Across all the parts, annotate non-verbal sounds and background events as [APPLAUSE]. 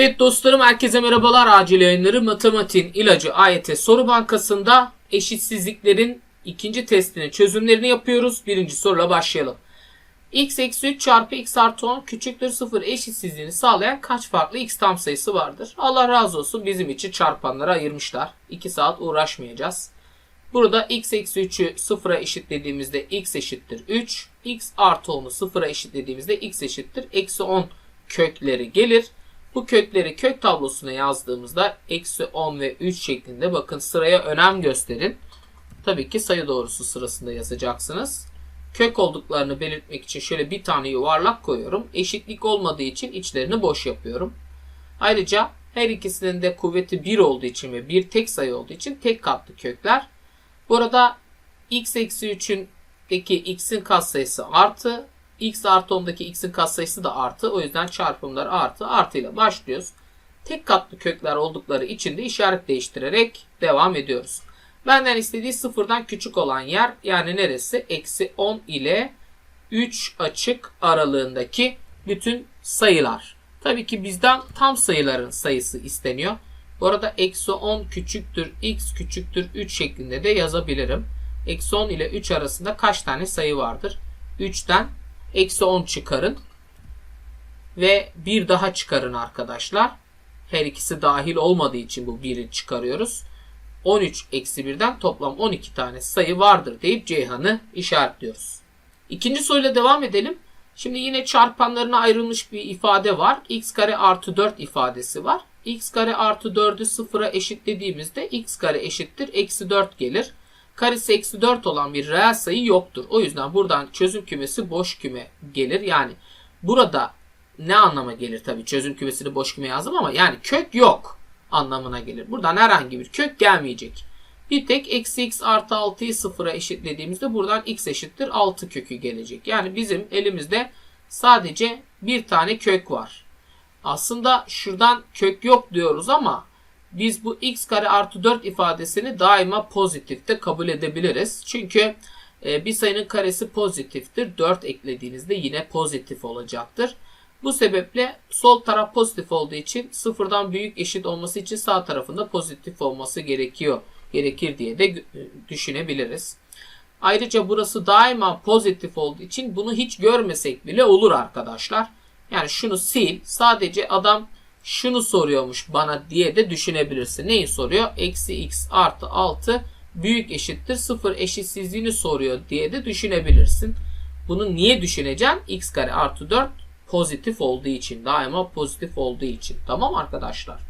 Evet dostlarım herkese merhabalar. Acil yayınları matematiğin ilacı AYT soru bankasında eşitsizliklerin ikinci testinin çözümlerini yapıyoruz. Birinci soruyla başlayalım. x eksi 3 çarpı x artı 10 küçüktür 0 eşitsizliğini sağlayan kaç farklı x tam sayısı vardır? Allah razı olsun bizim için çarpanlara ayırmışlar. 2 saat uğraşmayacağız. Burada x eksi 3'ü 0'a eşitlediğimizde x eşittir 3. x artı 10'u 0'a eşitlediğimizde x eşittir eksi 10 kökleri gelir. Bu kökleri kök tablosuna yazdığımızda eksi 10 ve 3 şeklinde bakın sıraya önem gösterin. Tabii ki sayı doğrusu sırasında yazacaksınız. Kök olduklarını belirtmek için şöyle bir tane yuvarlak koyuyorum. Eşitlik olmadığı için içlerini boş yapıyorum. Ayrıca her ikisinin de kuvveti 1 olduğu için ve bir tek sayı olduğu için tek katlı kökler. Bu arada x eksi 3'ün deki x'in katsayısı artı x artı 10'daki x'in katsayısı da artı. O yüzden çarpımlar artı artıyla başlıyoruz. Tek katlı kökler oldukları için de işaret değiştirerek devam ediyoruz. Benden istediği sıfırdan küçük olan yer yani neresi? Eksi 10 ile 3 açık aralığındaki bütün sayılar. Tabii ki bizden tam sayıların sayısı isteniyor. Bu arada eksi 10 küçüktür x küçüktür 3 şeklinde de yazabilirim. Eksi 10 ile 3 arasında kaç tane sayı vardır? 3'ten eksi 10 çıkarın. Ve bir daha çıkarın arkadaşlar. Her ikisi dahil olmadığı için bu 1'i çıkarıyoruz. 13 eksi 1'den toplam 12 tane sayı vardır deyip Ceyhan'ı işaretliyoruz. İkinci soruyla devam edelim. Şimdi yine çarpanlarına ayrılmış bir ifade var. x kare artı 4 ifadesi var. x kare artı 4'ü sıfıra eşitlediğimizde x kare eşittir eksi 4 gelir. Karesi eksi 4 olan bir reel sayı yoktur. O yüzden buradan çözüm kümesi boş küme gelir. Yani burada ne anlama gelir tabii çözüm kümesini boş küme yazdım ama yani kök yok anlamına gelir. Buradan herhangi bir kök gelmeyecek. Bir tek eksi x artı 6'yı sıfıra eşitlediğimizde buradan x eşittir 6 kökü gelecek. Yani bizim elimizde sadece bir tane kök var. Aslında şuradan kök yok diyoruz ama biz bu x kare artı 4 ifadesini daima pozitifte kabul edebiliriz. Çünkü e, bir sayının karesi pozitiftir. 4 eklediğinizde yine pozitif olacaktır. Bu sebeple sol taraf pozitif olduğu için sıfırdan büyük eşit olması için sağ tarafında pozitif olması gerekiyor. Gerekir diye de düşünebiliriz. Ayrıca burası daima pozitif olduğu için bunu hiç görmesek bile olur arkadaşlar. Yani şunu sil. Sadece adam şunu soruyormuş bana diye de düşünebilirsin. Neyi soruyor? Eksi x artı 6 büyük eşittir 0 eşitsizliğini soruyor diye de düşünebilirsin. Bunu niye düşüneceksin? x kare artı 4 pozitif olduğu için. Daima pozitif olduğu için. Tamam arkadaşlar?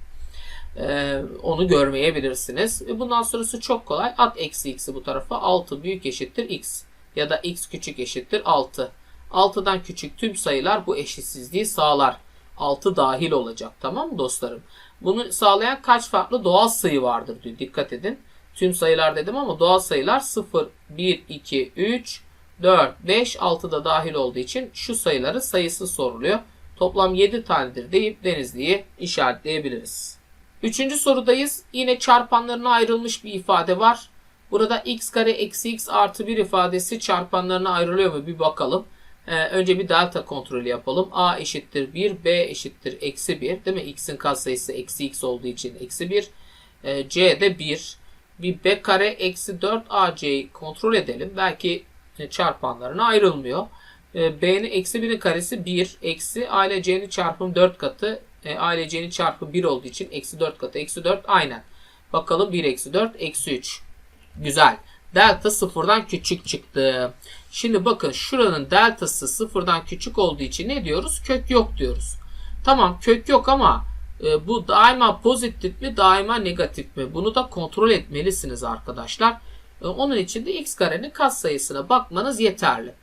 Ee, onu görmeyebilirsiniz. E bundan sonrası çok kolay. At eksi x'i bu tarafa. 6 büyük eşittir x. Ya da x küçük eşittir 6. 6'dan küçük tüm sayılar bu eşitsizliği sağlar. 6 dahil olacak. Tamam mı dostlarım? Bunu sağlayan kaç farklı doğal sayı vardır diyor. Dikkat edin. Tüm sayılar dedim ama doğal sayılar 0, 1, 2, 3, 4, 5, 6 da dahil olduğu için şu sayıların sayısı soruluyor. Toplam 7 tanedir deyip Denizli'yi işaretleyebiliriz. Üçüncü sorudayız. Yine çarpanlarına ayrılmış bir ifade var. Burada x kare eksi x artı 1 ifadesi çarpanlarına ayrılıyor mu bir bakalım. Ee, önce bir delta kontrolü yapalım. a eşittir 1, b eşittir eksi 1. Değil mi? x'in katsayısı eksi x olduğu için eksi 1. Ee, c de 1. Bir b kare eksi 4 ac'yi kontrol edelim. Belki çarpanlarına ayrılmıyor. Ee, b'nin eksi 1'in karesi 1. Eksi a ile c'nin çarpım 4 katı. E, a ile c'nin çarpımı 1 olduğu için eksi 4 katı. Eksi 4 aynen. Bakalım 1 eksi 4 eksi 3. Güzel. Delta sıfırdan küçük çıktı. Şimdi bakın şuranın deltası sıfırdan küçük olduğu için ne diyoruz? Kök yok diyoruz. Tamam kök yok ama e, bu daima pozitif mi daima negatif mi? Bunu da kontrol etmelisiniz arkadaşlar. E, onun için de x karenin katsayısına bakmanız yeterli.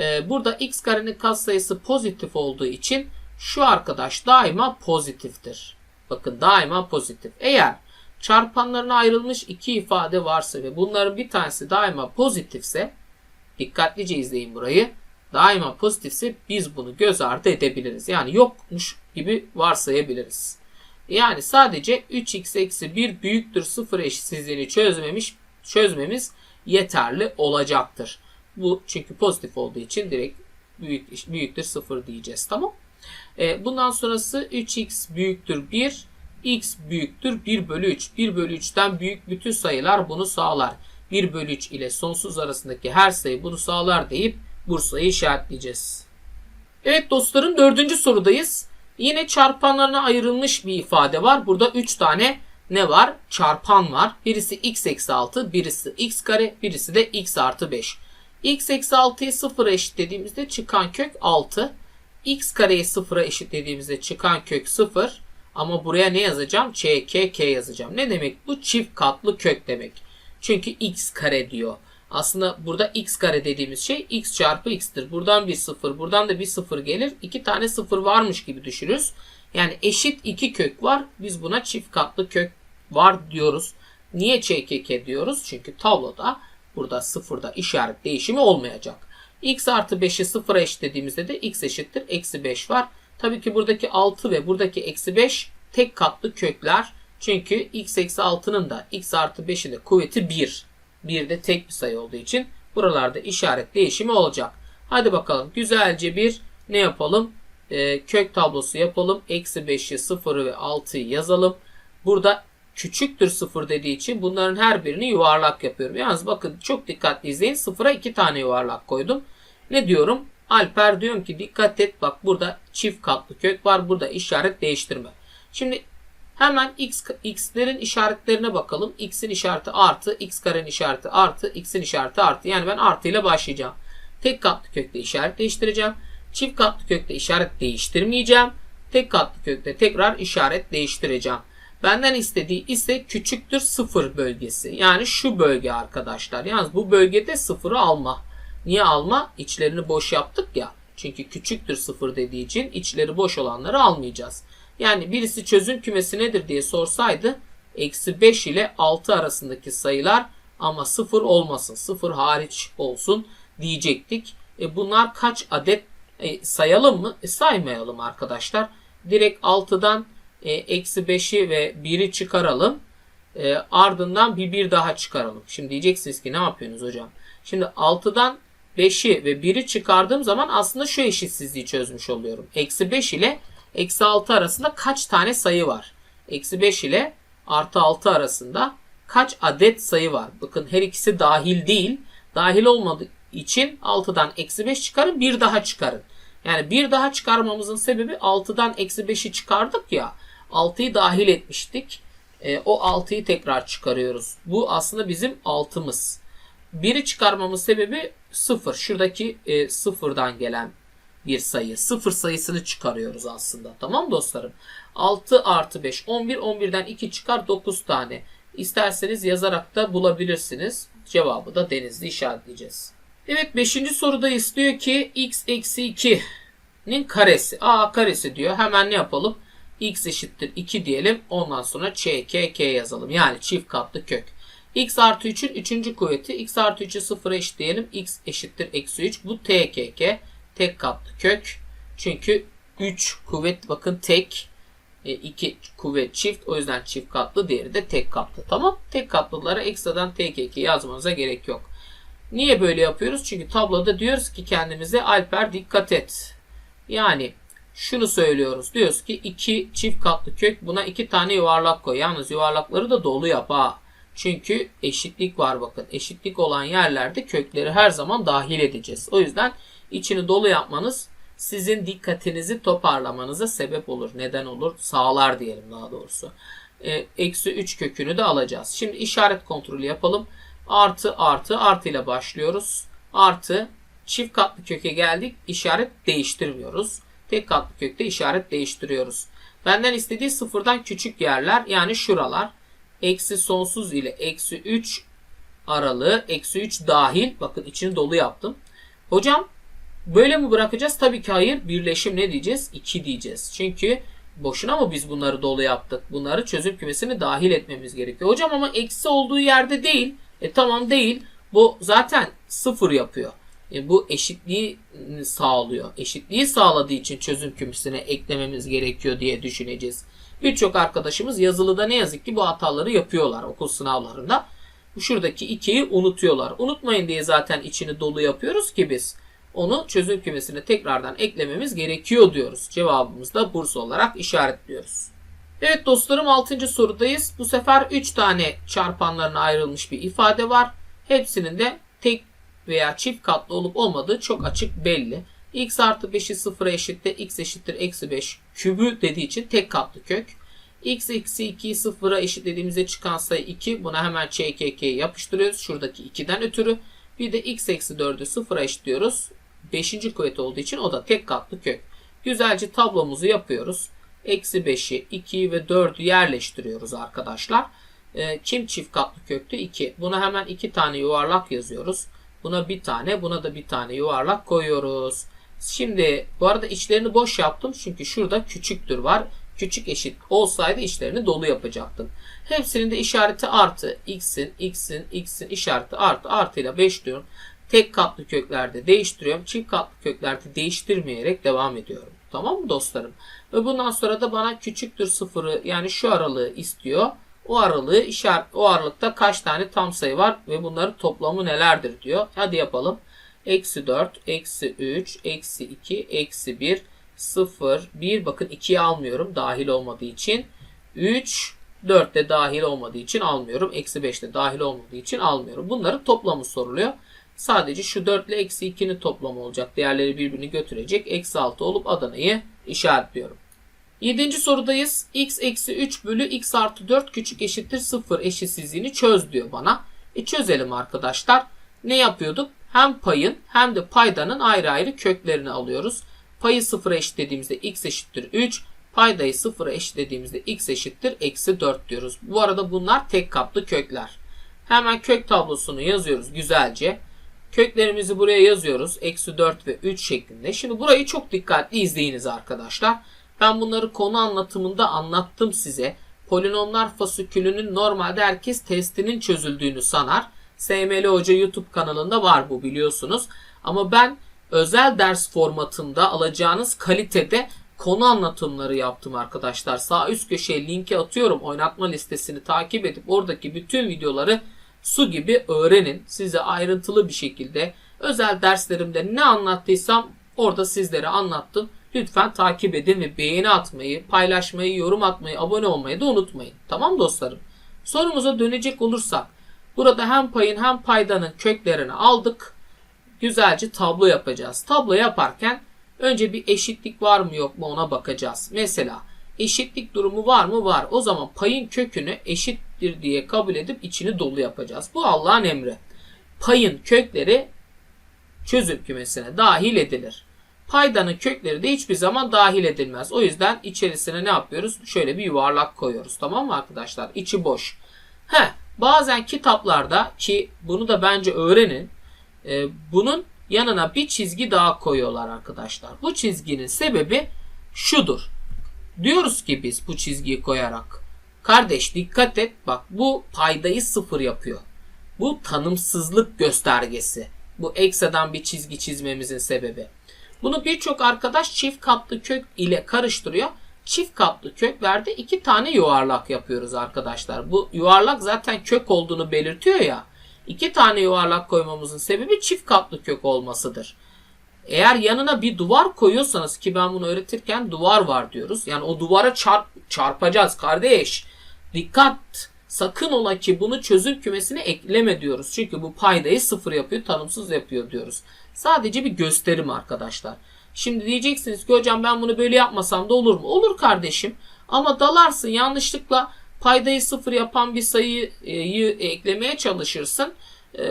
E, burada x karenin katsayısı pozitif olduğu için şu arkadaş daima pozitiftir. Bakın daima pozitif. Eğer çarpanlarına ayrılmış iki ifade varsa ve bunların bir tanesi daima pozitifse dikkatlice izleyin burayı. Daima pozitifse biz bunu göz ardı edebiliriz. Yani yokmuş gibi varsayabiliriz. Yani sadece 3x eksi 1 büyüktür 0 eşitsizliğini çözmemiş, çözmemiz yeterli olacaktır. Bu çünkü pozitif olduğu için direkt büyük, büyüktür 0 diyeceğiz. Tamam. E, bundan sonrası 3x büyüktür 1, x büyüktür 1 bölü 3. 1 bölü 3'ten büyük bütün sayılar bunu sağlar. 1 bölü 3 ile sonsuz arasındaki her sayı bunu sağlar deyip Bursa'yı işaretleyeceğiz. Evet dostlarım dördüncü sorudayız. Yine çarpanlarına ayrılmış bir ifade var. Burada 3 tane ne var? Çarpan var. Birisi x eksi 6, birisi x kare, birisi de x artı 5. x eksi 6'yı 0'a eşitlediğimizde çıkan kök 6. x kareyi 0'a eşitlediğimizde çıkan kök 0. Ama buraya ne yazacağım? ç, k, k yazacağım. Ne demek? Bu çift katlı kök demek. Çünkü x kare diyor. Aslında burada x kare dediğimiz şey x çarpı x'tir. Buradan bir sıfır, buradan da bir sıfır gelir. İki tane sıfır varmış gibi düşünürüz. Yani eşit iki kök var. Biz buna çift katlı kök var diyoruz. Niye ÇKK diyoruz? Çünkü tabloda burada sıfırda işaret değişimi olmayacak. x artı 5'i sıfıra eşitlediğimizde de x eşittir. Eksi 5 var. Tabii ki buradaki 6 ve buradaki eksi 5 tek katlı kökler. Çünkü x eksi 6'nın da x artı 5'in de kuvveti 1. 1 de tek bir sayı olduğu için buralarda işaret değişimi olacak. Hadi bakalım güzelce bir ne yapalım? Ee, kök tablosu yapalım. Eksi 5'i 0'ı ve 6'yı yazalım. Burada küçüktür 0 dediği için bunların her birini yuvarlak yapıyorum. Yalnız bakın çok dikkatli izleyin. 0'a 2 tane yuvarlak koydum. Ne diyorum? Alper diyorum ki dikkat et bak burada çift katlı kök var. Burada işaret değiştirme. Şimdi hemen x, x'lerin işaretlerine bakalım. x'in işareti artı, x karenin işareti artı, x'in işareti artı. Yani ben artı ile başlayacağım. Tek katlı kökte işaret değiştireceğim. Çift katlı kökte işaret değiştirmeyeceğim. Tek katlı kökte tekrar işaret değiştireceğim. Benden istediği ise küçüktür sıfır bölgesi. Yani şu bölge arkadaşlar. Yalnız bu bölgede sıfırı alma. Niye alma? İçlerini boş yaptık ya. Çünkü küçüktür sıfır dediği için içleri boş olanları almayacağız. Yani birisi çözüm kümesi nedir diye sorsaydı eksi 5 ile 6 arasındaki sayılar ama 0 olmasın. 0 hariç olsun diyecektik. E bunlar kaç adet e, sayalım mı? E saymayalım arkadaşlar. Direkt 6'dan e, eksi 5'i ve 1'i çıkaralım. E, ardından bir 1 daha çıkaralım. Şimdi diyeceksiniz ki ne yapıyorsunuz hocam? Şimdi 6'dan 5'i ve 1'i çıkardığım zaman aslında şu eşitsizliği çözmüş oluyorum. Eksi 5 ile eksi 6 arasında kaç tane sayı var? Eksi 5 ile artı 6 arasında kaç adet sayı var? Bakın her ikisi dahil değil. Dahil olmadığı için 6'dan eksi 5 çıkarın bir daha çıkarın. Yani bir daha çıkarmamızın sebebi 6'dan eksi 5'i çıkardık ya. 6'yı dahil etmiştik. E, o 6'yı tekrar çıkarıyoruz. Bu aslında bizim 6'mız. 1'i çıkarmamın sebebi 0. Şuradaki e, 0'dan gelen bir sayı. 0 sayısını çıkarıyoruz aslında. Tamam dostlarım? 6 artı 5 11. 11'den 2 çıkar 9 tane. İsterseniz yazarak da bulabilirsiniz. Cevabı da denizli işaretleyeceğiz. Evet 5. soruda istiyor ki x eksi 2'nin karesi. A karesi diyor. Hemen ne yapalım? x eşittir 2 diyelim. Ondan sonra ç, k, k yazalım. Yani çift katlı kök. x artı 3'ün 3. kuvveti. x artı 3'ü 0'a eşitleyelim. x eşittir eksi 3. Bu t, k, k. Tek katlı kök. Çünkü 3 kuvvet bakın tek. 2 e, kuvvet çift. O yüzden çift katlı. Diğeri de tek katlı. Tamam. Tek katlılara ekstradan t, k, k yazmanıza gerek yok. Niye böyle yapıyoruz? Çünkü tabloda diyoruz ki kendimize Alper dikkat et. Yani şunu söylüyoruz. Diyoruz ki iki çift katlı kök buna iki tane yuvarlak koy. Yalnız yuvarlakları da dolu yap ha. Çünkü eşitlik var bakın. Eşitlik olan yerlerde kökleri her zaman dahil edeceğiz. O yüzden içini dolu yapmanız sizin dikkatinizi toparlamanıza sebep olur. Neden olur? Sağlar diyelim daha doğrusu. E, eksi 3 kökünü de alacağız. Şimdi işaret kontrolü yapalım. Artı artı artı ile başlıyoruz. Artı çift katlı köke geldik. İşaret değiştirmiyoruz. Tek katlı kökte işaret değiştiriyoruz. Benden istediği sıfırdan küçük yerler yani şuralar. Eksi sonsuz ile eksi 3 aralığı eksi 3 dahil. Bakın içini dolu yaptım. Hocam böyle mi bırakacağız? Tabii ki hayır. Birleşim ne diyeceğiz? 2 diyeceğiz. Çünkü boşuna mı biz bunları dolu yaptık? Bunları çözüm kümesine dahil etmemiz gerekiyor. Hocam ama eksi olduğu yerde değil. E tamam değil. Bu zaten sıfır yapıyor. E, bu eşitliği sağlıyor. Eşitliği sağladığı için çözüm kümesine eklememiz gerekiyor diye düşüneceğiz. Birçok arkadaşımız yazılıda ne yazık ki bu hataları yapıyorlar okul sınavlarında. Şuradaki 2'yi unutuyorlar. Unutmayın diye zaten içini dolu yapıyoruz ki biz. Onu çözüm kümesine tekrardan eklememiz gerekiyor diyoruz. Cevabımız da Bursa olarak işaretliyoruz. Evet dostlarım 6. sorudayız. Bu sefer 3 tane çarpanlarına ayrılmış bir ifade var. Hepsinin de tek veya çift katlı olup olmadığı çok açık belli. x artı 5'i 0'a eşitte x eşittir eksi 5 kübü dediği için tek katlı kök. x eksi 2'yi 0'a eşitlediğimizde çıkan sayı 2. Buna hemen ÇKK'yi yapıştırıyoruz. Şuradaki 2'den ötürü. Bir de x eksi 4'ü 0'a eşitliyoruz. 5. kuvvet olduğu için o da tek katlı kök. Güzelce tablomuzu yapıyoruz. Eksi 5'i, 2'yi ve 4'ü yerleştiriyoruz arkadaşlar. E, kim çift katlı köktü? 2. Buna hemen 2 tane yuvarlak yazıyoruz. Buna bir tane, buna da bir tane yuvarlak koyuyoruz. Şimdi bu arada içlerini boş yaptım çünkü şurada küçüktür var. Küçük eşit olsaydı içlerini dolu yapacaktım. Hepsinin de işareti artı. X'in, X'in, X'in işareti artı. Artıyla 5 diyorum. Tek katlı köklerde değiştiriyorum. Çift katlı köklerde değiştirmeyerek devam ediyorum. Tamam mı dostlarım? Ve bundan sonra da bana küçüktür sıfırı yani şu aralığı istiyor. O aralığı işaret, o aralıkta kaç tane tam sayı var ve bunların toplamı nelerdir diyor. Hadi yapalım. Eksi 4, eksi 3, eksi 2, eksi 1, 0, 1. Bakın 2'yi almıyorum dahil olmadığı için. 3, 4 de dahil olmadığı için almıyorum. Eksi 5 de dahil olmadığı için almıyorum. Bunların toplamı soruluyor. Sadece şu 4 ile eksi 2'nin toplamı olacak. Değerleri birbirini götürecek. Eksi 6 olup Adana'yı işaretliyorum. 7. sorudayız. x eksi 3 bölü x artı 4 küçük eşittir 0 eşitsizliğini çöz diyor bana. E çözelim arkadaşlar. Ne yapıyorduk? Hem payın hem de paydanın ayrı ayrı köklerini alıyoruz. Payı 0'a eşitlediğimizde x eşittir 3. Paydayı 0'a eşitlediğimizde x eşittir eksi 4 diyoruz. Bu arada bunlar tek katlı kökler. Hemen kök tablosunu yazıyoruz güzelce. Köklerimizi buraya yazıyoruz. Eksi 4 ve 3 şeklinde. Şimdi burayı çok dikkatli izleyiniz arkadaşlar. Ben bunları konu anlatımında anlattım size. Polinomlar fasükülünün normalde herkes testinin çözüldüğünü sanar. SML Hoca YouTube kanalında var bu biliyorsunuz. Ama ben özel ders formatında alacağınız kalitede konu anlatımları yaptım arkadaşlar. Sağ üst köşeye linki atıyorum. Oynatma listesini takip edip oradaki bütün videoları su gibi öğrenin. Size ayrıntılı bir şekilde özel derslerimde ne anlattıysam orada sizlere anlattım. Lütfen takip edin ve beğeni atmayı, paylaşmayı, yorum atmayı, abone olmayı da unutmayın. Tamam dostlarım? Sorumuza dönecek olursak burada hem payın hem paydanın köklerini aldık. Güzelce tablo yapacağız. Tablo yaparken önce bir eşitlik var mı yok mu ona bakacağız. Mesela eşitlik durumu var mı? Var. O zaman payın kökünü eşittir diye kabul edip içini dolu yapacağız. Bu Allah'ın emri. Payın kökleri çözüm kümesine dahil edilir. Paydanın kökleri de hiçbir zaman dahil edilmez. O yüzden içerisine ne yapıyoruz? Şöyle bir yuvarlak koyuyoruz. Tamam mı arkadaşlar? İçi boş. He, bazen kitaplarda ki bunu da bence öğrenin. E, bunun yanına bir çizgi daha koyuyorlar arkadaşlar. Bu çizginin sebebi şudur. Diyoruz ki biz bu çizgiyi koyarak. Kardeş dikkat et bak bu paydayı sıfır yapıyor. Bu tanımsızlık göstergesi. Bu eksadan bir çizgi çizmemizin sebebi. Bunu birçok arkadaş çift katlı kök ile karıştırıyor. Çift katlı köklerde iki tane yuvarlak yapıyoruz arkadaşlar. Bu yuvarlak zaten kök olduğunu belirtiyor ya. İki tane yuvarlak koymamızın sebebi çift katlı kök olmasıdır. Eğer yanına bir duvar koyuyorsanız ki ben bunu öğretirken duvar var diyoruz. Yani o duvara çarp, çarpacağız kardeş. Dikkat! Sakın ola ki bunu çözüm kümesine ekleme diyoruz. Çünkü bu paydayı sıfır yapıyor, tanımsız yapıyor diyoruz. Sadece bir gösterim arkadaşlar. Şimdi diyeceksiniz ki hocam ben bunu böyle yapmasam da olur mu? Olur kardeşim. Ama dalarsın yanlışlıkla paydayı sıfır yapan bir sayıyı eklemeye çalışırsın e,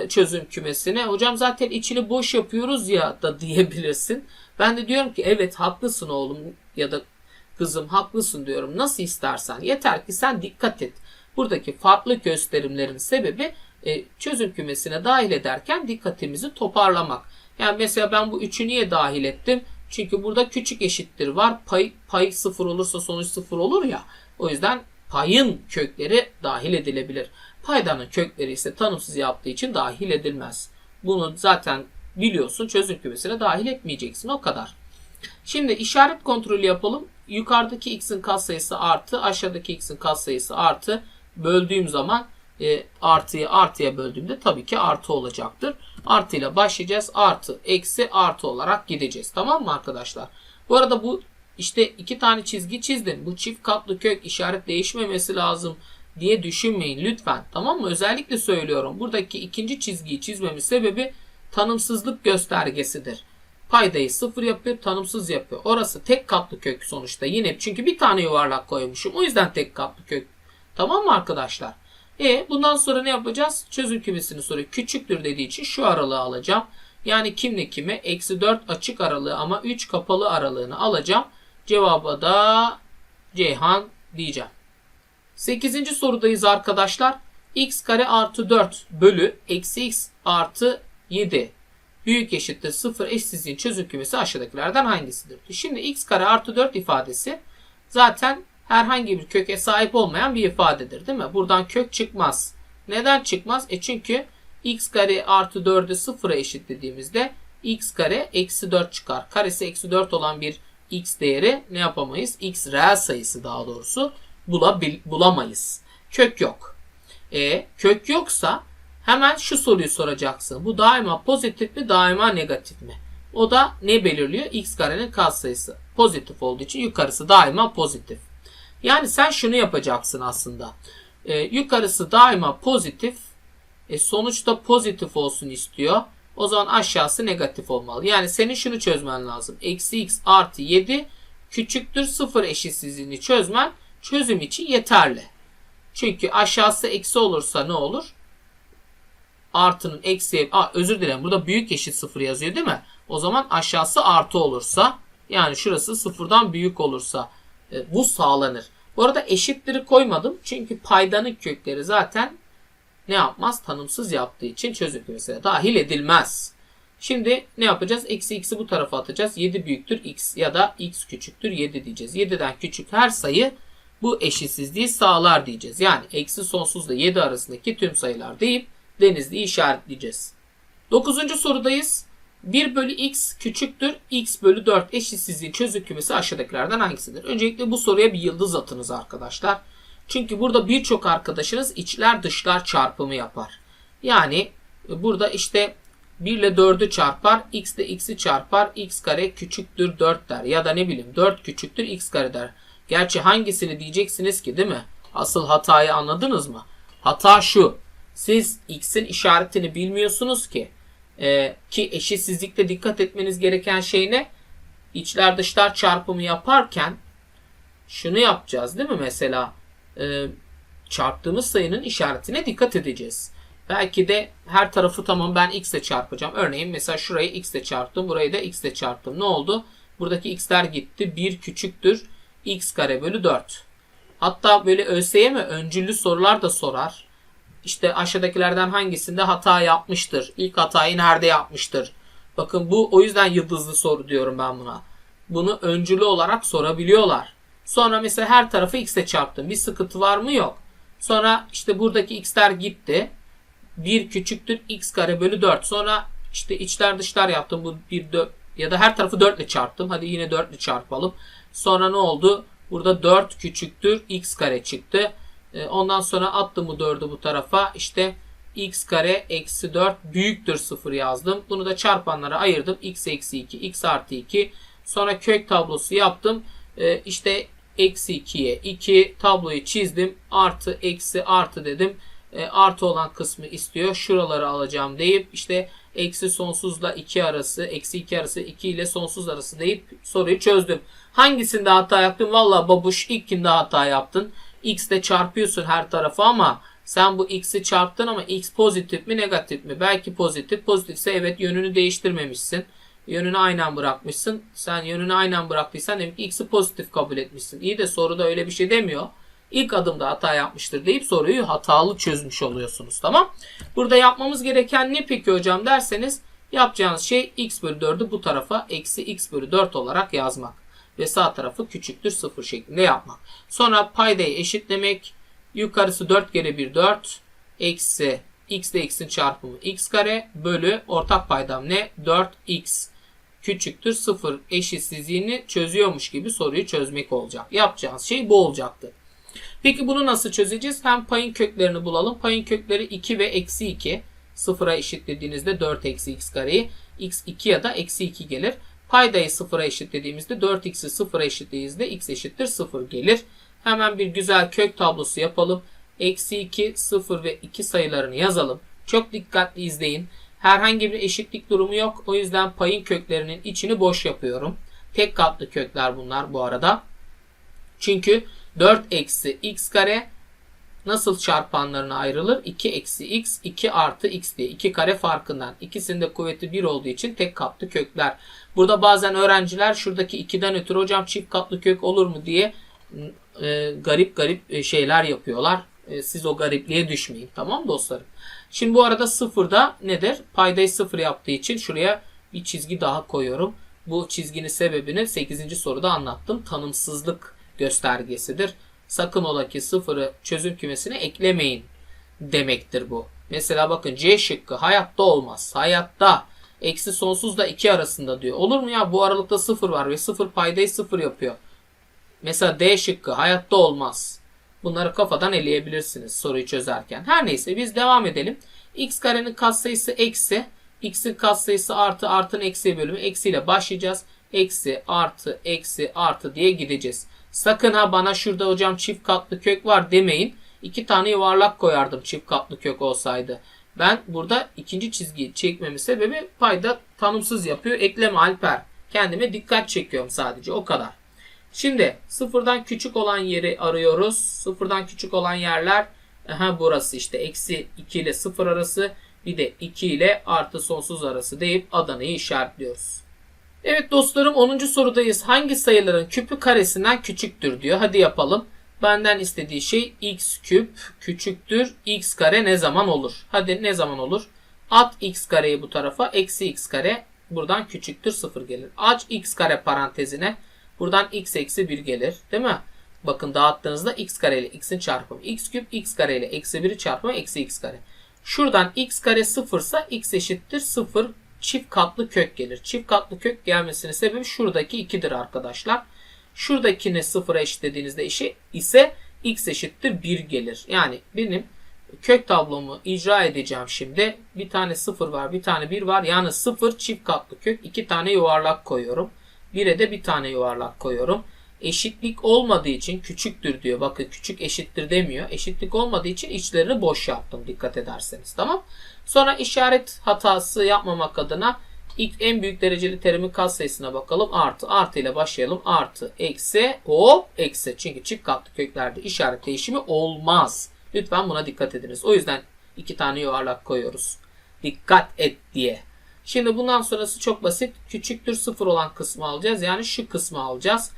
çözüm kümesine. Hocam zaten içini boş yapıyoruz ya da [LAUGHS] diyebilirsin. Ben de diyorum ki evet haklısın oğlum ya da kızım haklısın diyorum. Nasıl istersen. Yeter ki sen dikkat et. Buradaki farklı gösterimlerin sebebi e, çözüm kümesine dahil ederken dikkatimizi toparlamak. Yani mesela ben bu üçü niye dahil ettim? Çünkü burada küçük eşittir var. Pay, pay sıfır olursa sonuç sıfır olur ya. O yüzden payın kökleri dahil edilebilir. Paydanın kökleri ise tanımsız yaptığı için dahil edilmez. Bunu zaten biliyorsun çözüm kümesine dahil etmeyeceksin o kadar. Şimdi işaret kontrolü yapalım. Yukarıdaki x'in katsayısı artı aşağıdaki x'in katsayısı artı böldüğüm zaman e, artıyı artıya böldüğümde tabii ki artı olacaktır. Artıyla başlayacağız. Artı, eksi, artı olarak gideceğiz. Tamam mı arkadaşlar? Bu arada bu işte iki tane çizgi çizdim. Bu çift katlı kök işaret değişmemesi lazım diye düşünmeyin lütfen. Tamam mı? Özellikle söylüyorum. Buradaki ikinci çizgiyi çizmemin sebebi tanımsızlık göstergesidir. Paydayı sıfır yapıyor, tanımsız yapıyor. Orası tek katlı kök sonuçta yine. Çünkü bir tane yuvarlak koymuşum. O yüzden tek katlı kök. Tamam mı arkadaşlar? E bundan sonra ne yapacağız? Çözüm kümesini soruyor. Küçüktür dediği için şu aralığı alacağım. Yani kimle kime? Eksi 4 açık aralığı ama 3 kapalı aralığını alacağım. Cevaba da Ceyhan diyeceğim. 8. sorudayız arkadaşlar. x kare artı 4 bölü eksi x artı 7 büyük eşittir 0 eşsizliğin çözüm kümesi aşağıdakilerden hangisidir? Şimdi x kare artı 4 ifadesi zaten herhangi bir köke sahip olmayan bir ifadedir değil mi? Buradan kök çıkmaz. Neden çıkmaz? E çünkü x kare artı 4'ü 0'a eşitlediğimizde x kare eksi 4 çıkar. Karesi eksi 4 olan bir x değeri ne yapamayız? x reel sayısı daha doğrusu bulabil, bulamayız. Kök yok. E, kök yoksa hemen şu soruyu soracaksın. Bu daima pozitif mi daima negatif mi? O da ne belirliyor? x karenin katsayısı. Pozitif olduğu için yukarısı daima pozitif. Yani sen şunu yapacaksın aslında. E, yukarısı daima pozitif. E, sonuçta pozitif olsun istiyor. O zaman aşağısı negatif olmalı. Yani senin şunu çözmen lazım. Eksi x artı 7 küçüktür 0 eşitsizliğini çözmen çözüm için yeterli. Çünkü aşağısı eksi olursa ne olur? Artının eksiye... Aa, özür dilerim burada büyük eşit 0 yazıyor değil mi? O zaman aşağısı artı olursa yani şurası sıfırdan büyük olursa e, bu sağlanır. Bu arada eşitleri koymadım. Çünkü paydanın kökleri zaten ne yapmaz? Tanımsız yaptığı için çözüm kümesine dahil edilmez. Şimdi ne yapacağız? Eksi x'i bu tarafa atacağız. 7 büyüktür x ya da x küçüktür 7 diyeceğiz. 7'den küçük her sayı bu eşitsizliği sağlar diyeceğiz. Yani eksi sonsuzla 7 arasındaki tüm sayılar deyip denizliği işaretleyeceğiz. 9. sorudayız. 1 bölü x küçüktür x bölü 4 eşitsizliği çözüm kümesi aşağıdakilerden hangisidir? Öncelikle bu soruya bir yıldız atınız arkadaşlar. Çünkü burada birçok arkadaşınız içler dışlar çarpımı yapar. Yani burada işte 1 ile 4'ü çarpar, x ile x'i çarpar, x kare küçüktür 4 der. Ya da ne bileyim 4 küçüktür x kare der. Gerçi hangisini diyeceksiniz ki değil mi? Asıl hatayı anladınız mı? Hata şu. Siz x'in işaretini bilmiyorsunuz ki. Ee, ki eşitsizlikte dikkat etmeniz gereken şey ne? İçler dışlar çarpımı yaparken şunu yapacağız değil mi? Mesela e, çarptığımız sayının işaretine dikkat edeceğiz. Belki de her tarafı tamam ben x ile çarpacağım. Örneğin mesela şurayı x ile çarptım. Burayı da x ile çarptım. Ne oldu? Buradaki x'ler gitti. 1 küçüktür. X kare bölü 4. Hatta böyle ÖSYM öncüllü sorular da sorar. İşte aşağıdakilerden hangisinde hata yapmıştır? İlk hatayı nerede yapmıştır? Bakın bu o yüzden yıldızlı soru diyorum ben buna. Bunu öncülü olarak sorabiliyorlar. Sonra mesela her tarafı x ile çarptım. Bir sıkıntı var mı? Yok. Sonra işte buradaki x'ler gitti. 1 küçüktür x kare bölü 4. Sonra işte içler dışlar yaptım. Bu 1 4 ya da her tarafı 4 ile çarptım. Hadi yine 4 ile çarpalım. Sonra ne oldu? Burada 4 küçüktür x kare çıktı. E, ondan sonra attım bu 4'ü bu tarafa. İşte x kare eksi 4 büyüktür 0 yazdım. Bunu da çarpanlara ayırdım. x eksi 2, x artı 2. Sonra kök tablosu yaptım. E, işte eksi 2'ye 2 tabloyu çizdim. Artı eksi artı dedim. E, artı olan kısmı istiyor. Şuraları alacağım deyip işte eksi sonsuzla 2 arası, eksi 2 arası 2 ile sonsuz arası deyip soruyu çözdüm. Hangisinde hata yaptın? Valla babuş ilkinde hata yaptın. X ile çarpıyorsun her tarafa ama sen bu x'i çarptın ama x pozitif mi negatif mi? Belki pozitif. Pozitifse evet yönünü değiştirmemişsin. Yönünü aynen bırakmışsın. Sen yönünü aynen bıraktıysan demek ki x'i pozitif kabul etmişsin. İyi de soruda öyle bir şey demiyor. İlk adımda hata yapmıştır deyip soruyu hatalı çözmüş oluyorsunuz. Tamam. Burada yapmamız gereken ne peki hocam derseniz yapacağınız şey x bölü 4'ü bu tarafa eksi x bölü 4 olarak yazmak. Ve sağ tarafı küçüktür 0 şeklinde yapmak. Sonra paydayı eşitlemek. Yukarısı 4 kere 1 4. Eksi x ile x'in çarpımı x kare bölü ortak paydam ne? 4x küçüktür 0 eşitsizliğini çözüyormuş gibi soruyu çözmek olacak. Yapacağınız şey bu olacaktı. Peki bunu nasıl çözeceğiz? Hem payın köklerini bulalım. Payın kökleri 2 ve eksi 2. Sıfıra eşitlediğinizde 4 eksi x kareyi x 2 ya da eksi 2 gelir. Paydayı sıfıra eşitlediğimizde 4x'i sıfıra eşitlediğimizde x eşittir 0 gelir. Hemen bir güzel kök tablosu yapalım. Eksi 2, 0 ve 2 sayılarını yazalım. Çok dikkatli izleyin. Herhangi bir eşitlik durumu yok. O yüzden payın köklerinin içini boş yapıyorum. Tek katlı kökler bunlar bu arada. Çünkü 4 eksi x kare nasıl çarpanlarına ayrılır? 2 eksi x, 2 artı x diye. 2 kare farkından. İkisinde kuvveti 1 olduğu için tek katlı kökler. Burada bazen öğrenciler şuradaki 2'den ötürü hocam çift katlı kök olur mu diye e, garip garip e, şeyler yapıyorlar. E, siz o garipliğe düşmeyin. Tamam dostlarım. Şimdi bu arada sıfırda nedir? Paydayı sıfır yaptığı için şuraya bir çizgi daha koyuyorum. Bu çizginin sebebini 8. soruda anlattım. Tanımsızlık göstergesidir. Sakın ola ki sıfırı çözüm kümesine eklemeyin demektir bu. Mesela bakın C şıkkı hayatta olmaz. Hayatta eksi sonsuzla 2 arasında diyor. Olur mu ya bu aralıkta sıfır var ve sıfır paydayı sıfır yapıyor. Mesela D şıkkı hayatta olmaz. Bunları kafadan eleyebilirsiniz soruyu çözerken. Her neyse biz devam edelim. x karenin katsayısı eksi. x'in katsayısı artı artının eksi bölümü. Eksiyle başlayacağız. Eksi artı eksi artı diye gideceğiz. Sakın ha bana şurada hocam çift katlı kök var demeyin. İki tane yuvarlak koyardım çift katlı kök olsaydı. Ben burada ikinci çizgiyi çekmemin sebebi payda tanımsız yapıyor. Ekleme Alper. Kendime dikkat çekiyorum sadece o kadar. Şimdi sıfırdan küçük olan yeri arıyoruz. Sıfırdan küçük olan yerler aha burası işte eksi 2 ile 0 arası bir de 2 ile artı sonsuz arası deyip Adana'yı işaretliyoruz. Evet dostlarım 10. sorudayız. Hangi sayıların küpü karesinden küçüktür diyor. Hadi yapalım. Benden istediği şey x küp küçüktür x kare ne zaman olur? Hadi ne zaman olur? At x kareyi bu tarafa eksi x kare buradan küçüktür 0 gelir. Aç x kare parantezine buradan x eksi 1 gelir değil mi? Bakın dağıttığınızda x kare ile x'in çarpımı. x küp x kare ile eksi 1'i çarpımı eksi x kare. Şuradan x kare 0 ise x eşittir 0 çift katlı kök gelir. Çift katlı kök gelmesinin sebebi şuradaki 2'dir arkadaşlar. Şuradakini sıfıra eşitlediğinizde işi ise x eşittir 1 gelir. Yani benim kök tablomu icra edeceğim şimdi. Bir tane 0 var bir tane 1 var. Yani 0 çift katlı kök. 2 tane yuvarlak koyuyorum. 1'e de bir tane yuvarlak koyuyorum. Eşitlik olmadığı için küçüktür diyor. Bakın küçük eşittir demiyor. Eşitlik olmadığı için içlerini boş yaptım dikkat ederseniz. Tamam. Sonra işaret hatası yapmamak adına ilk en büyük dereceli terimin katsayısına bakalım. Artı. Artı ile başlayalım. Artı. Eksi. Hop. Eksi. Çünkü çift katlı köklerde işaret değişimi olmaz. Lütfen buna dikkat ediniz. O yüzden iki tane yuvarlak koyuyoruz. Dikkat et diye. Şimdi bundan sonrası çok basit. Küçüktür sıfır olan kısmı alacağız. Yani şu kısmı alacağız.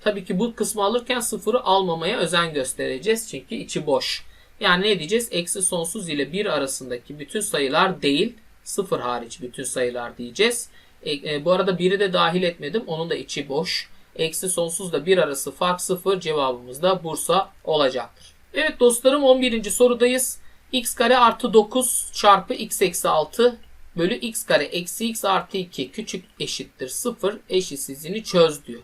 Tabii ki bu kısmı alırken sıfırı almamaya özen göstereceğiz. Çünkü içi boş. Yani ne diyeceğiz? Eksi sonsuz ile 1 arasındaki bütün sayılar değil. Sıfır hariç bütün sayılar diyeceğiz. E, e, bu arada 1'i de dahil etmedim. Onun da içi boş. Eksi sonsuzla 1 arası fark 0 cevabımız da Bursa olacaktır. Evet dostlarım 11. sorudayız. x kare artı 9 çarpı x eksi 6 bölü x kare eksi x artı 2 küçük eşittir 0 eşitsizliğini çöz diyor.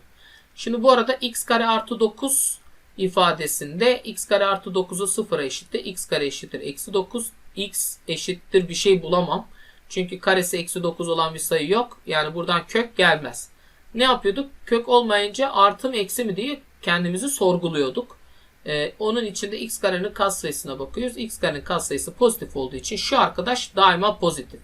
Şimdi bu arada x kare artı 9 ifadesinde x kare artı 9'u 0'a eşittir. x kare eşittir eksi 9. x eşittir bir şey bulamam. Çünkü karesi eksi 9 olan bir sayı yok. Yani buradan kök gelmez. Ne yapıyorduk? Kök olmayınca artı mı eksi mi diye kendimizi sorguluyorduk. Ee, onun içinde x karenin katsayısına bakıyoruz. x karenin katsayısı pozitif olduğu için şu arkadaş daima pozitif.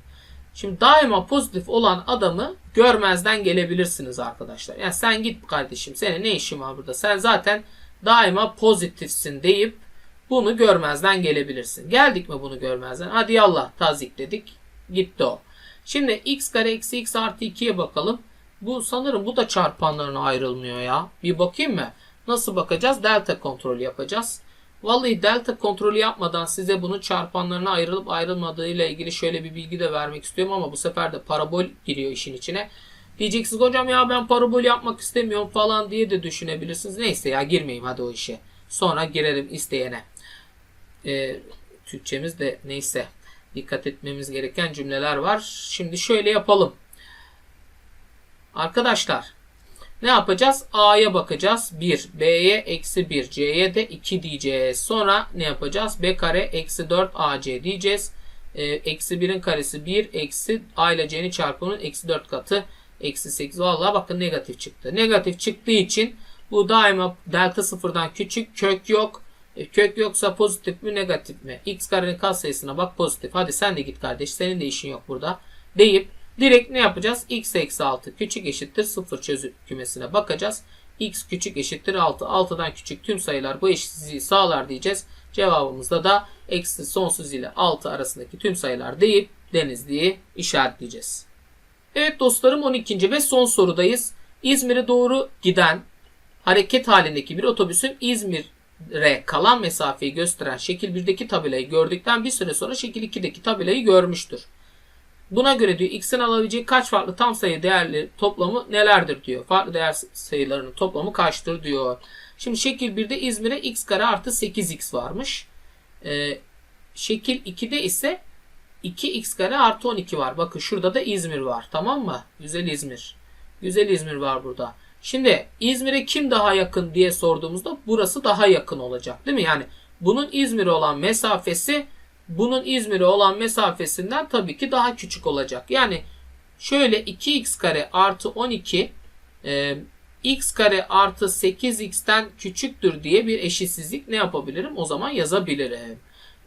Şimdi daima pozitif olan adamı görmezden gelebilirsiniz arkadaşlar. Yani sen git kardeşim senin ne işin var burada? Sen zaten daima pozitifsin deyip bunu görmezden gelebilirsin. Geldik mi bunu görmezden? Hadi yallah tazik dedik. Gitti o. Şimdi x kare eksi x artı 2'ye bakalım. Bu sanırım bu da çarpanlarına ayrılmıyor ya. Bir bakayım mı? Nasıl bakacağız? Delta kontrolü yapacağız. Vallahi delta kontrolü yapmadan size bunun çarpanlarına ayrılıp ayrılmadığı ile ilgili şöyle bir bilgi de vermek istiyorum ama bu sefer de parabol giriyor işin içine. Diyeceksiniz hocam ya ben parabol yapmak istemiyorum falan diye de düşünebilirsiniz. Neyse ya girmeyeyim hadi o işe. Sonra girerim isteyene. Ee, Türkçemiz de neyse dikkat etmemiz gereken cümleler var. Şimdi şöyle yapalım. Arkadaşlar Ne yapacağız? A'ya bakacağız. 1. B'ye eksi 1. C'ye de 2 diyeceğiz. Sonra ne yapacağız? B kare eksi 4 AC diyeceğiz. E, eksi 1'in karesi 1. Eksi A ile C'nin çarpımının eksi 4 katı. Eksi 8. Vallahi bakın negatif çıktı. Negatif çıktığı için bu daima delta sıfırdan küçük. Kök yok. E, kök yoksa pozitif mi negatif mi? X karenin katsayısına bak pozitif. Hadi sen de git kardeş. Senin de işin yok burada. Deyip direkt ne yapacağız? X eksi 6 küçük eşittir 0 çözüm kümesine bakacağız. X küçük eşittir 6. 6'dan küçük tüm sayılar bu eşitsizliği sağlar diyeceğiz. Cevabımızda da eksi sonsuz ile 6 arasındaki tüm sayılar deyip denizliği işaretleyeceğiz. Evet dostlarım 12. ve son sorudayız. İzmir'e doğru giden hareket halindeki bir otobüsün İzmir'e kalan mesafeyi gösteren şekil 1'deki tabelayı gördükten bir süre sonra şekil 2'deki tabelayı görmüştür. Buna göre diyor x'in alabileceği kaç farklı tam sayı değerli toplamı nelerdir diyor. Farklı değer sayılarının toplamı kaçtır diyor. Şimdi şekil 1'de İzmir'e x kare artı 8x varmış. Ee, şekil 2'de ise 2x kare artı 12 var. Bakın şurada da İzmir var. Tamam mı? Güzel İzmir. Güzel İzmir var burada. Şimdi İzmir'e kim daha yakın diye sorduğumuzda burası daha yakın olacak. Değil mi? Yani bunun İzmir'e olan mesafesi bunun İzmir'e olan mesafesinden tabii ki daha küçük olacak. Yani şöyle 2x kare artı 12 e, x kare artı 8x'ten küçüktür diye bir eşitsizlik ne yapabilirim? O zaman yazabilirim.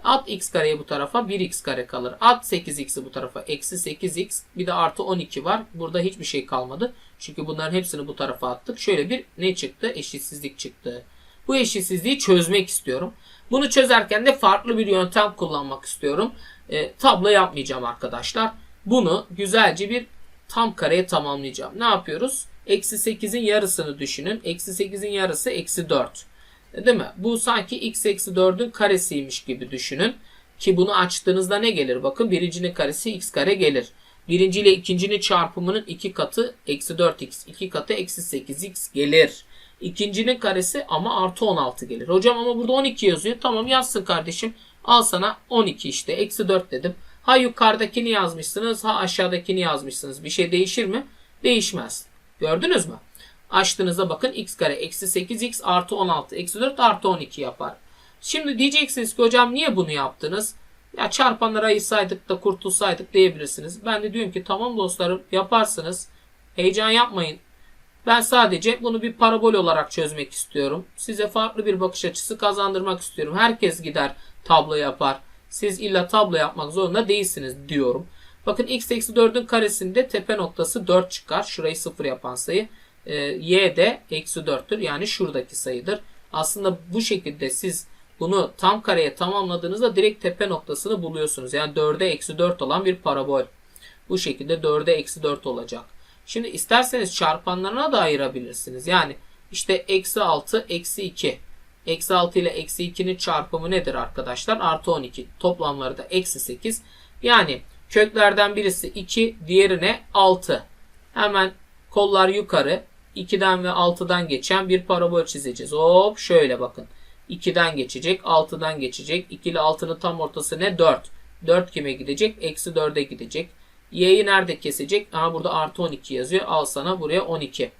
At x kareyi bu tarafa 1x kare kalır. At 8x'i bu tarafa eksi 8x bir de artı 12 var. Burada hiçbir şey kalmadı. Çünkü bunların hepsini bu tarafa attık. Şöyle bir ne çıktı? Eşitsizlik çıktı. Bu eşitsizliği çözmek istiyorum. Bunu çözerken de farklı bir yöntem kullanmak istiyorum. E, tablo yapmayacağım arkadaşlar. Bunu güzelce bir tam kareye tamamlayacağım. Ne yapıyoruz? Eksi 8'in yarısını düşünün. Eksi 8'in yarısı eksi 4. Değil mi? Bu sanki x eksi 4'ün karesiymiş gibi düşünün. Ki bunu açtığınızda ne gelir? Bakın birincinin karesi x kare gelir. Birinci ile ikincinin çarpımının iki katı eksi 4x. iki katı eksi 8x gelir. İkincinin karesi ama artı 16 gelir. Hocam ama burada 12 yazıyor. Tamam yazsın kardeşim. Al sana 12 işte. Eksi 4 dedim. Ha yukarıdakini yazmışsınız ha aşağıdakini yazmışsınız. Bir şey değişir mi? Değişmez. Gördünüz mü? Açtığınızda bakın x kare eksi 8x artı 16 eksi 4 artı 12 yapar. Şimdi diyeceksiniz ki hocam niye bunu yaptınız? Ya çarpanları ayırsaydık da kurtulsaydık diyebilirsiniz. Ben de diyorum ki tamam dostlarım yaparsınız. Heyecan yapmayın. Ben sadece bunu bir parabol olarak çözmek istiyorum. Size farklı bir bakış açısı kazandırmak istiyorum. Herkes gider tablo yapar. Siz illa tablo yapmak zorunda değilsiniz diyorum. Bakın x eksi 4'ün karesinde tepe noktası 4 çıkar. Şurayı 0 yapan sayı. E, y de eksi 4'tür. Yani şuradaki sayıdır. Aslında bu şekilde siz bunu tam kareye tamamladığınızda direkt tepe noktasını buluyorsunuz. Yani 4'e eksi 4 olan bir parabol. Bu şekilde 4'e eksi 4 olacak. Şimdi isterseniz çarpanlarına da ayırabilirsiniz. Yani işte eksi 6 eksi 2. Eksi 6 ile eksi 2'nin çarpımı nedir arkadaşlar? Artı 12. Toplamları da eksi 8. Yani köklerden birisi 2 diğerine 6. Hemen kollar yukarı 2'den ve 6'dan geçen bir parabol çizeceğiz. Hop şöyle bakın. 2'den geçecek 6'dan geçecek. 2 ile 6'nın tam ortası ne? 4. 4 kime gidecek? Eksi 4'e gidecek. Y'yi nerede kesecek? Aha burada artı 12 yazıyor. Al sana buraya 12.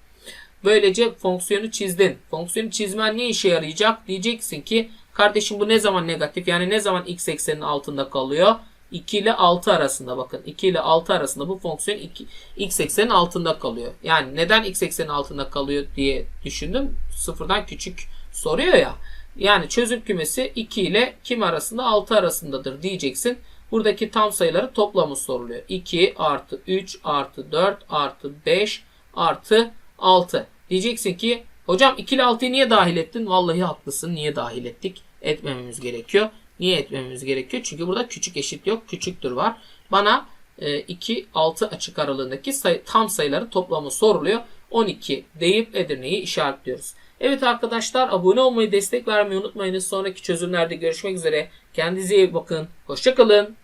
Böylece fonksiyonu çizdin. Fonksiyonu çizmen ne işe yarayacak? Diyeceksin ki kardeşim bu ne zaman negatif? Yani ne zaman x eksenin altında kalıyor? 2 ile 6 arasında bakın. 2 ile 6 arasında bu fonksiyon 2, x eksenin altında kalıyor. Yani neden x eksenin altında kalıyor diye düşündüm. Sıfırdan küçük soruyor ya. Yani çözüm kümesi 2 ile kim arasında? 6 arasındadır diyeceksin. Buradaki tam sayıları toplamı soruluyor. 2 artı 3 artı 4 artı 5 artı 6. Diyeceksin ki hocam 2 ile 6'yı niye dahil ettin? Vallahi haklısın. Niye dahil ettik? Etmememiz gerekiyor. Niye etmememiz gerekiyor? Çünkü burada küçük eşit yok. Küçüktür var. Bana 2, 6 açık aralığındaki sayı, tam sayıları toplamı soruluyor. 12 deyip Edirne'yi işaretliyoruz. Evet arkadaşlar abone olmayı, destek vermeyi unutmayınız. Sonraki çözümlerde görüşmek üzere. Kendinize iyi bakın. Hoşçakalın.